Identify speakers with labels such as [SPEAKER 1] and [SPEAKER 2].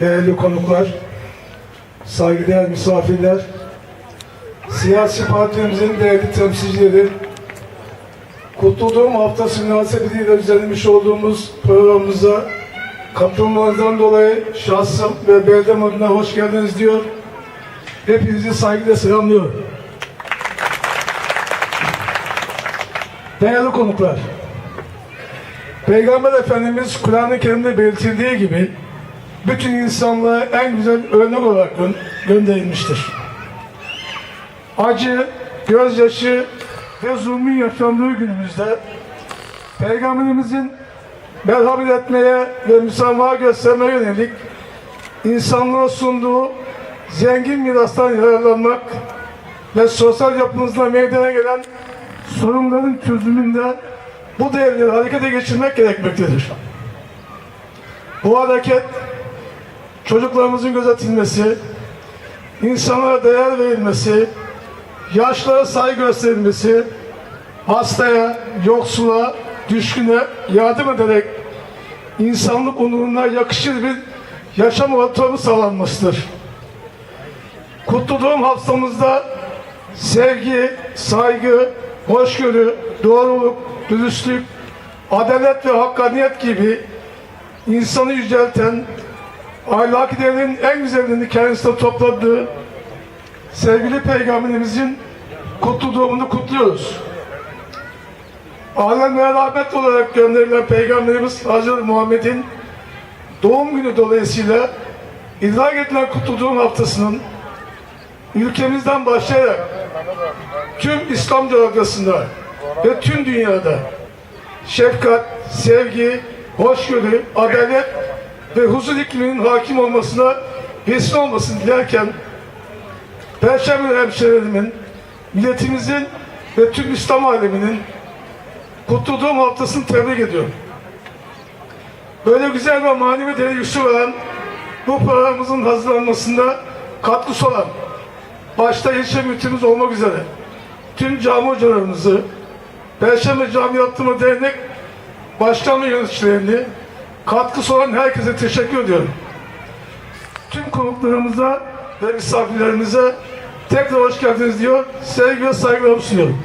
[SPEAKER 1] değerli konuklar, saygıdeğer misafirler, siyasi partimizin değerli temsilcileri, Kutlu Doğum Haftası münasebetiyle düzenlemiş olduğumuz programımıza katılmanızdan dolayı şahsım ve beldem adına hoş geldiniz diyor. Hepinizi saygıyla selamlıyorum. Değerli konuklar, Peygamber Efendimiz Kur'an-ı Kerim'de belirtildiği gibi bütün insanlığa en güzel örnek olarak gö- gönderilmiştir. Acı, gözyaşı ve zulmün yaşandığı günümüzde Peygamberimizin merhamet etmeye ve müsamaha göstermeye yönelik insanlığa sunduğu zengin mirastan yararlanmak ve sosyal yapımızda meydana gelen sorunların çözümünde bu değerleri harekete geçirmek gerekmektedir. Bu hareket çocuklarımızın gözetilmesi, insanlara değer verilmesi, yaşlara saygı gösterilmesi, hastaya, yoksula, düşküne yardım ederek insanlık onuruna yakışır bir yaşam ortamı sağlanmasıdır. Kutlu Doğum haftamızda sevgi, saygı, hoşgörü, doğruluk, dürüstlük, adalet ve hakkaniyet gibi insanı yücelten, ahlaki değerlerin en güzelini kendisine topladığı sevgili Peygamberimizin kutlu doğumunu kutluyoruz. Alemlere rahmet olarak gönderilen Peygamberimiz Hazreti Muhammed'in doğum günü dolayısıyla idrak edilen kutlu doğum haftasının ülkemizden başlayarak tüm İslam coğrafyasında ve tüm dünyada şefkat, sevgi, hoşgörü, adalet ve huzur ikliminin hakim olmasına vesile olmasını dilerken Perşembe hemşehrilerimin, milletimizin ve tüm İslam aleminin kutlu doğum haftasını tebrik ediyorum. Böyle güzel ve manevi değeri olan bu programımızın hazırlanmasında katkısı olan başta ilçe müftümüz olmak üzere tüm cami hocalarımızı, Perşembe Cami Yaptırma Dernek Başkan ve yöneticilerini, Katkısı olan herkese teşekkür ediyorum. Tüm konuklarımıza ve misafirlerimize tekrar hoş geldiniz diyor. Sevgi ve saygılarımı sunuyorum.